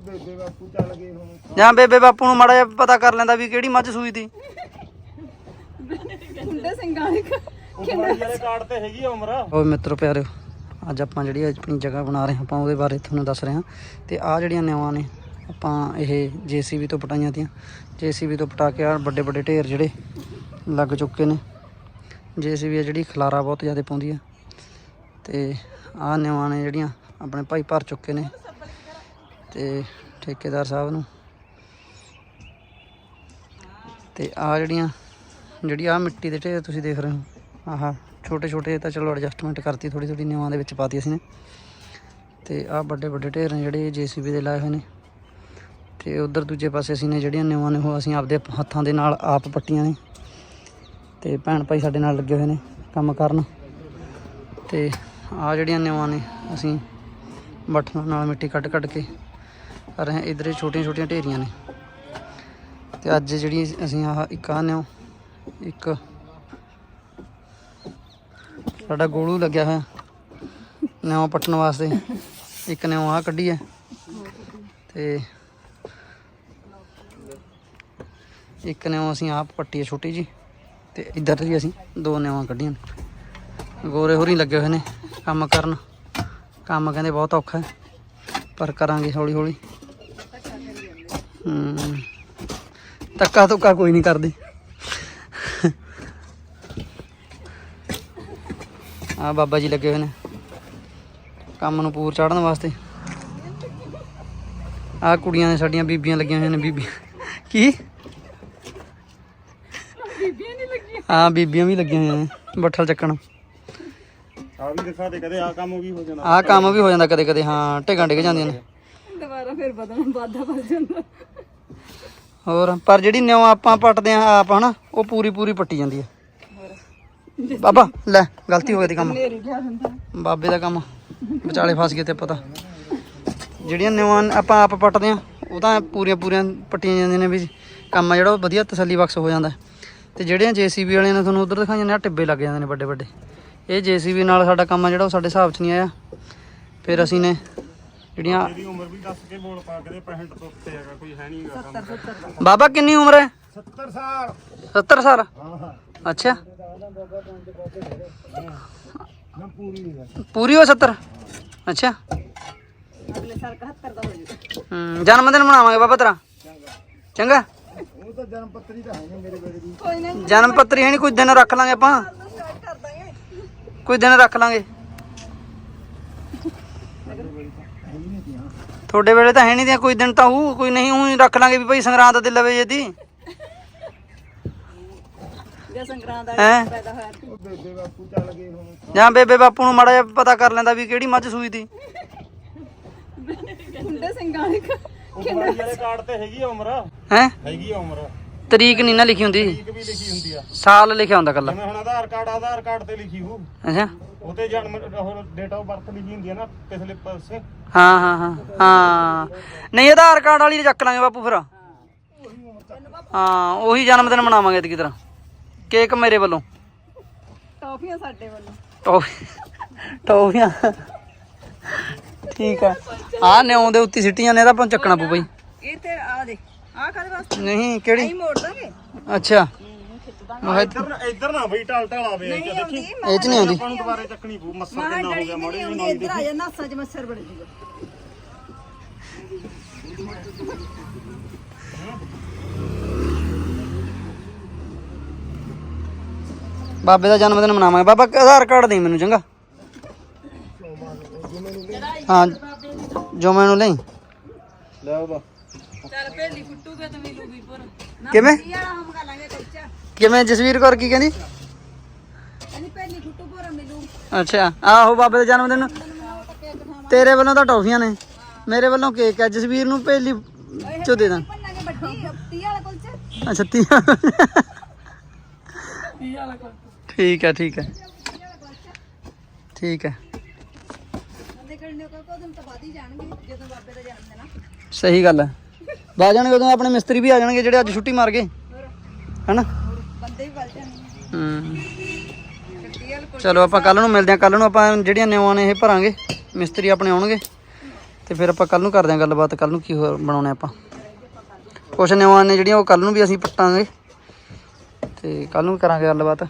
ਬੇਬੇ ਬਾਪੂ ਚੱਲ ਗਏ ਹੁਣ। ਜਾਂ ਬੇਬੇ ਬਾਪੂ ਨੂੰ ਮਾੜਾ ਜਿਹਾ ਪਤਾ ਕਰ ਲੈਂਦਾ ਵੀ ਕਿਹੜੀ ਮੱਝ ਸੂਈ ਤੀ। ਹੁੰਦੇ ਸਿੰਘਾਂ ਦੇ ਉਹ ਵਾਲੇ ਕਾਰਡ ਤੇ ਹੈਗੀ ਆ ਉਮਰ। ਓਏ ਮਿੱਤਰੋ ਪਿਆਰਿਓ ਅੱਜ ਆਪਾਂ ਜਿਹੜੀ ਆਪਣੀ ਜਗ੍ਹਾ ਬਣਾ ਰਹੇ ਹਾਂ ਆਪਾਂ ਉਹਦੇ ਬਾਰੇ ਤੁਹਾਨੂੰ ਦੱਸ ਰਹੇ ਹਾਂ। ਤੇ ਆ ਜਿਹੜੀਆਂ ਨਿਆਵਾਂ ਨੇ ਆਪਾਂ ਇਹ ਜੀਸੀਬੀ ਤੋਂ ਪਟਾਈਆਂ ਤੀਆਂ। ਜੀਸੀਬੀ ਤੋਂ ਪਟਾ ਕੇ ਆ ਵੱਡੇ ਵੱਡੇ ਢੇਰ ਜਿਹੜੇ ਲੱਗ ਚੁੱਕੇ ਨੇ। ਜੀਸੀਬੀ ਆ ਜਿਹੜੀ ਖਲਾਰਾ ਬਹੁਤ ਜ਼ਿਆਦਾ ਪਾਉਂਦੀ ਆ। ਤੇ ਆ ਨਿਆਵਾਂ ਨੇ ਜਿਹੜੀਆਂ ਆਪਣੇ ਭਾਈ ਭਰ ਚੁੱਕੇ ਨੇ। ਤੇ ਠੇਕੇਦਾਰ ਸਾਹਿਬ ਨੂੰ। ਤੇ ਆ ਜਿਹੜੀਆਂ, ਜਿਹੜੀ ਆ ਮਿੱਟੀ ਦੇ ਢੇਰ ਤੁਸੀਂ ਦੇਖ ਰਹੇ ਹੋ, ਆਹ ਛੋਟੇ ਛੋਟੇ ਤਾਂ ਚਲੋ ਐਡਜਸਟਮੈਂਟ ਕਰਤੀ ਥੋੜੀ ਥੋੜੀ ਨਿਵਾਂ ਦੇ ਵਿੱਚ ਪਾਤੀ ਅਸੀਂ ਨੇ ਤੇ ਆ ਵੱਡੇ ਵੱਡੇ ਢੇਰ ਨੇ ਜਿਹੜੇ ਜੀਸੀਬੀ ਦੇ ਲਾਏ ਹੋਏ ਨੇ। ਤੇ ਉਧਰ ਦੂਜੇ ਪਾਸੇ ਅਸੀਂ ਨੇ ਜਿਹੜੀਆਂ ਨਿਵਾਂ ਨੇ, ਉਹ ਅਸੀਂ ਆਪਦੇ ਹੱਥਾਂ ਦੇ ਨਾਲ ਆਪ ਪੱਟੀਆਂ ਨੇ। ਤੇ ਭੈਣ ਭਾਈ ਸਾਡੇ ਨਾਲ ਲੱਗੇ ਹੋਏ ਨੇ ਕੰਮ ਕਰਨ। ਤੇ ਆ ਜਿਹੜੀਆਂ ਨਿਵਾਂ ਨੇ, ਅਸੀਂ ਬਟਨਾਂ ਨਾਲ ਮਿੱਟੀ ਕੱਢ ਕੱਢ ਕੇ ਪਰ ਰਹੇ ਹਾਂ ਛੋਟੀਆਂ ਛੋਟੀਆਂ ਢੇਰੀਆਂ ਨੇ। ਤੇ ਅੱਜ ਜਿਹੜੀ ਅਸੀਂ ਆਹ ਇੱਕ ਆਹ ਨਿਓ ਇੱਕ ਸਾਡਾ ਗੋਲੂ ਲੱਗਿਆ ਹੋਇਆ। ਨਿਓ ਪੱਟਣ ਵਾਸਤੇ। ਇੱਕ ਨਿਓ ਆਹ ਕੱਢੀ ਹੈ। ਤੇ ਇੱਕ ਨਿਓ ਅਸੀਂ ਆਪ ਪੱਟੀ ਹੈ ਛੋਟੀ ਜੀ ਤੇ ਇੱਧਰ ਵੀ ਅਸੀਂ ਦੋ ਨਿਵਾਂ ਕੱਢੀਆਂ ਨੇ। ਗੋਰੇ ਹੋਰੀ ਲੱਗੇ ਹੋਏ ਨੇ ਕੰਮ ਕਰਨ। ਕੰਮ ਕਹਿੰਦੇ ਬਹੁਤ ਔਖਾ ਪਰ ਕਰਾਂਗੇ ਹੌਲੀ ਹੌਲੀ। ਹੂੰ। ਤੱਕਾ ਤੁੱਕਾ ਕੋਈ ਨਹੀਂ ਕਰਦੇ। ਆ ਬਾਬਾ ਜੀ ਲੱਗੇ ਹੋਏ ਨੇ। ਕੰਮ ਨੂੰ ਪੂਰ ਚਾੜਨ ਵਾਸਤੇ। ਆ ਕੁੜੀਆਂ ਨੇ ਸਾਡੀਆਂ ਬੀਬੀਆਂ ਲੱਗੀਆਂ ਹੋਈਆਂ ਨੇ ਬੀਬੀਆਂ ਕੀ? ਬੀਬੀਆਂ ਨਹੀਂ ਲੱਗੀਆਂ। ਹਾਂ ਬੀਬੀਆਂ ਵੀ ਲੱਗੀਆਂ ਹੋਈਆਂ ਨੇ ਬੱਠਲ ਚੱਕਣ। ਆ ਵੀ ਦਿਖਾ ਦੇ ਕਦੇ ਆ ਕੰਮ ਵੀ ਹੋ ਜਾਣਾ ਆਹ ਕੰਮ ਵੀ ਹੋ ਜਾਂਦਾ ਕਦੇ ਕਦੇ ਹਾਂ ਢੇਗਾਂ ਡਿੱਗ ਜਾਂਦੀਆਂ ਨੇ। ਦੁਬਾਰਾ ਫਿਰ ਬਦਲਣਾ ਵਾਧਾ ਵੱਧ ਜਾਂਦਾ। ਹੋਰ ਪਰ ਜਿਹੜੀ ਨਿਉ ਆਪਾਂ ਪੱਟਦੇ ਆ ਆਪ ਹਨਾ ਉਹ ਪੂਰੀ ਪੂਰੀ ਪੱਟੀ ਜਾਂਦੀ ਹੈ। ਬਾਬਾ ਲੈ ਗਲਤੀ ਹੋ ਗਈ ਕੰਮ। ਬਾਬੇ ਦਾ ਕੰਮ ਵਿਚਾਲੇ ਫਸ ਗਏ ਤੇ ਪਤਾ। ਜਿਹੜੀਆਂ ਨਿਵਾਂ ਆਪਾਂ ਆਪ ਪੱਟਦੇ ਆ ਉਹ ਤਾਂ ਪੂਰੀਆਂ ਪੂਰੀਆਂ ਪੱਟੀਆਂ ਜਾਂਦੀਆਂ ਨੇ ਵੀ ਕੰਮ ਆ ਜਿਹੜਾ ਉਹ ਵਧੀਆ ਤਸੱਲੀ ਬਖਸ਼ ਹੋ ਜਾਂਦਾ। ਤੇ ਜਿਹੜੀਆਂ ਜੀਸੀਬੀ ਵਾਲਿਆਂ ਨੇ ਤੁਹਾਨੂੰ ਉਧਰ ਦਿਖਾਈਆਂ ਨੇ ਆ ਟਿੱਬੇ ਲੱਗ ਜਾਂਦੇ ਨੇ ਵੱਡੇ ਵੱਡੇ। ਇਹ ਜੀਸੀਬੀ ਨਾਲ ਸਾਡਾ ਕੰਮ ਆ ਜਿਹੜਾ ਉਹ ਸਾਡੇ ਹਿਸਾਬ 'ਚ ਨਹੀਂ ਆਇਆ। ਫਿਰ ਅਸੀਂ ਨੇ ਜਿਹੜੀਆਂ ਇਹਦੀ ਉਮਰ ਵੀ ਦੱਸ ਕੇ ਬੋਲ ਪਾ ਕੇ ਦੇ 65 ਤੋਂ ਉੱਤੇ ਹੈਗਾ ਕੋਈ ਹੈ ਨਹੀਂਗਾ ਕੰਮ। ਬਾਬਾ ਕਿੰਨੀ ਉਮਰ ਹੈ? 70 ਸਾਲ। 70 ਸਾਲ? ਹਾਂ ਹਾਂ। ਅੱਛਾ। ਨਾ ਪੂਰੀ ਨਹੀਂ ਹੈ। ਪੂਰੀ ਹੋ 70 ਅੱਛਾ। ਅਗਲੇ ਸਾਲ 71 ਦਾ ਹੋ ਜਾਊਗਾ ਹੂੰ ਜਨਮ ਦਿਨ ਮਨਾਵਾਂਗੇ ਬਾਬਾ ਤੇਰਾ। ਚੰਗਾ। ਉਹ ਤਾਂ ਜਨਮ ਪੱਤਰੀ ਤਾਂ ਹੈ ਨਹੀਂ ਮੇਰੇ ਬੇੜੇ ਦੀ ਕੋਈ ਨਾ। ਜਨਮ ਪੱਤਰੀ ਹੈ ਨਹੀਂ ਕੁਝ ਦਿਨ ਰੱਖ ਲਾਂਗੇ ਆਪਾਂ। ਸਟਾਰਟ ਕਰ ਦਾਂਗੇ ਕੁਝ ਦਿਨ ਰੱਖ ਲਾਂਗੇ। ਤੁਹਾਡੇ ਵੇਲੇ ਤਾਂ ਹੈ ਨਹੀਂ ਦੀਆਂ ਕੋਈ ਦਿਨ ਤਾਂ ਹੂ ਕੋਈ ਨਹੀਂ ਹੂੰ ਰੱਖ ਲਾਂਗੇ ਵੀ ਭਾਈ ਸੰਗਰਾਂਦ ਦੇ ਲਵੇ ਜੇ ਦੀ। ਜੇ ਸੰਗਰਾਂ ਦਾ ਹੈ? ਪੈਦਾ ਹੋਇਆ ਸੀ। ਉਹ ਬੇਬੇ ਬਾਪੂ ਚੱਲ ਗਏ ਹੁਣ ਜਾਂ ਬੇਬੇ ਬਾਪੂ ਨੂੰ ਮਾੜਾ ਜਿਹਾ ਪਤਾ ਕਰ ਲੈਂਦਾ ਵੀ ਕਿਹੜੀ ਮੱਝ ਸੂਈ ਤੀ ਹੁੰਦੇ ਸਿੰਘਾਂ ਦੇ ਵਾਲੇ ਕਾਰਡ ਤੇ ਹੈਗੀ ਉਮਰ। ਹੈ? ਹੈਗੀ ਉਮਰ। ਤਰੀਕ ਨਹੀਂ ਨਾ ਲਿਖੀ ਹੁੰਦੀ। ਤਰੀਕ ਵੀ ਲਿਖੀ ਹੁੰਦੀ ਆ। ਸਾਲ ਲਿਖਿਆ ਹੁੰਦਾ ਕੱਲਾ। ਜਿਵੇਂ ਹੁਣ ਆਧਾਰ ਕਾਰਡ ਆਧਾਰ ਕਾਰਡ ਤੇ ਲਿਖੀ ਹੋ। ਅੱਛਾ। ਉਹ ਤੇ ਜਨਮ ਉਹ ਡੇਟ ਆਫ ਬਰਥ ਲਿਖੀ ਹੁੰਦੀ ਆ ਨਾ ਪਿਛਲੇ ਪਾਸੇ। ਹਾਂ ਹਾਂ ਹਾਂ ਹਾਂ। ਨਹੀਂ ਆਧਾਰ ਕਾਰਡ ਵਾਲੀ ਚੱਕ ਲਾਂਗੇ ਬਾਪੂ ਫਿਰ। ਹਾਂ ਉਹੀ ਜਨਮ ਦਿਨ ਮਨਾਵਾਂਗੇ ਤੇ ਤਰ੍ਹਾਂ। ਕੇਕ ਮੇਰੇ ਵੱਲੋਂ। ਟੌਫੀਆਂ ਸਾਡੇ ਵੱਲੋਂ। ਟੋਫੀ ਟੋਫੀਆਂ। ਠੀਕ ਆ। ਆ ਨਿਉਂ ਦੇ ਉੱਤੇ ਸਿੱਟੀਆਂ ਨੇ ਇਹਦਾ ਆਪਾਂ ਨੂੰ ਚੱਕਣਾ ਪਊ ਬਈ। ਇਹ ਤੇ ਆ ਕਾਦੇ ਵਾਸਤੇ? ਨਹੀਂ ਕਿਹੜੀ? ਨਹੀਂ ਮੋੜ ਦਾਂਗੇ ਅੱਛਾ। ਮੈਂ ਇੱਧਰ ਇੱਧਰ ਨਾ ਬਈ ਟਲ ਟਲ ਆਵੇ ਨਹੀਂ ਆਉਂਦੀ ਇਹ ਚ ਨਹੀਂ ਆਉਂਦੀ। ਆਪਾਂ ਨੂੰ ਦੁਬਾਰੇ ਚੱਕਣੀ ਪਊ ਮੱਸਾ ਮਾਂ ਕਿੰਨਾ ਹੋ ਡੜੀ ਗਿਆ ਨਹੀਂ ਮਾੜੀ ਆਉਂਦੀ ਇੱਧਰ ਆ ਜਾ ਨਾਸਾ ਚ ਮੱਛਰ ਬੜ ਜੂਗਾ ਬਾਬੇ ਦਾ ਜਨਮ ਦਿਨ ਮਨਾਵਾਂਗੇ। ਬਾਬਾ ਆਧਾਰ ਕਾਰਡ ਦੇ ਮੈਨੂੰ ਚੰਗਾ। ਹਾਂ ਜੋ ਮੈਨੂੰ ਲਈ। ਲੈ ਚੱਲ ਭੇਲੀ ਫੁੱਟੂਗੇ ਤੇ ਮਿਲੂਗੀ ਪਰ ਕਿਵੇਂ? ਹਮ ਕੱਚਾ ਕਿਵੇਂ ਜਸਵੀਰ ਕੌਰ ਕੀ ਕਹਿੰਦੀ? ਕਹਿੰਦੀ ਭੇਲੀ ਫੁੱਟੂ ਪਰ ਮਿਲੂ। ਅੱਛਾ ਆਹੋ ਬਾਬੇ ਦੇ ਜਨਮ ਦਿਨ। ਨੂੰ ਤੇਰੇ ਵੱਲੋਂ ਤਾਂ ਟੌਫੀਆਂ ਨੇ। ਮੇਰੇ ਵੱਲੋਂ ਕੇਕ ਹੈ ਜਸਵੀਰ ਨੂੰ ਪਹਿਲੀ ਚੋ ਦੇ ਦਾਂ। ਪੰਨਾਂਗੇ ਵੱਡੀ 30 ਵਾਲਾ ਕੁਲਚਾ? ਅੱਛਾ ਤੀ 30 ਵਾਲਾ ਕੁਲਚਾ। ਠੀਕ ਹੈ ਠੀਕ ਹੈ ਠੀਕ ਹੈ ਬੰਦੇ ਕਰਨੇ ਕੋ ਕੋਦਮ ਤਾਂ ਬਾਦੀ ਜਾਣਗੇ ਜਦੋਂ ਬਾਬੇ ਦਾ ਜਨਮ ਦਿਨ ਆ। ਸਹੀ ਗੱਲ ਹੈ ਬਾ ਜਾਣਗੇ ਉਦੋਂ ਆਪਣੇ ਮਿਸਤਰੀ ਵੀ ਆ ਜਾਣਗੇ ਜਿਹੜੇ ਅੱਜ ਛੁੱਟੀ ਮਾਰ ਗਏ। ਹਨਾ? ਬੰਦੇ ਵੀ ਵੱਲ ਜਾਣਗੇ ਹੂੰ। ਚਲੋ ਆਪਾਂ ਕੱਲ ਨੂੰ ਮਿਲਦੇ ਹਾਂ। ਕੱਲ ਨੂੰ ਆਪਾਂ ਜਿਹੜੀਆਂ ਨਿਵਾਂ ਨੇ ਇਹ ਭਰਾਂਗੇ, ਮਿਸਤਰੀ ਆਪਣੇ ਆਉਣਗੇ। ਤੇ ਫਿਰ ਆਪਾਂ ਕੱਲ ਨੂੰ ਕਰਦੇ ਆਂ ਗੱਲਬਾਤ। ਕੱਲ ਨੂੰ ਕੀ ਹੋਰ ਬਣਾਉਣੇ ਆਪਾਂ। ਕੁਛ ਨਿਵਾਂ ਨੇ ਜਿਹੜੀਆਂ ਉਹ ਕੱਲ ਨੂੰ ਵੀ ਅਸੀਂ ਪੱਟਾਂਗੇ। ਤੇ ਕੱਲ ਨੂੰ ਕਰਾਂਗੇ ਗੱਲਬਾਤ।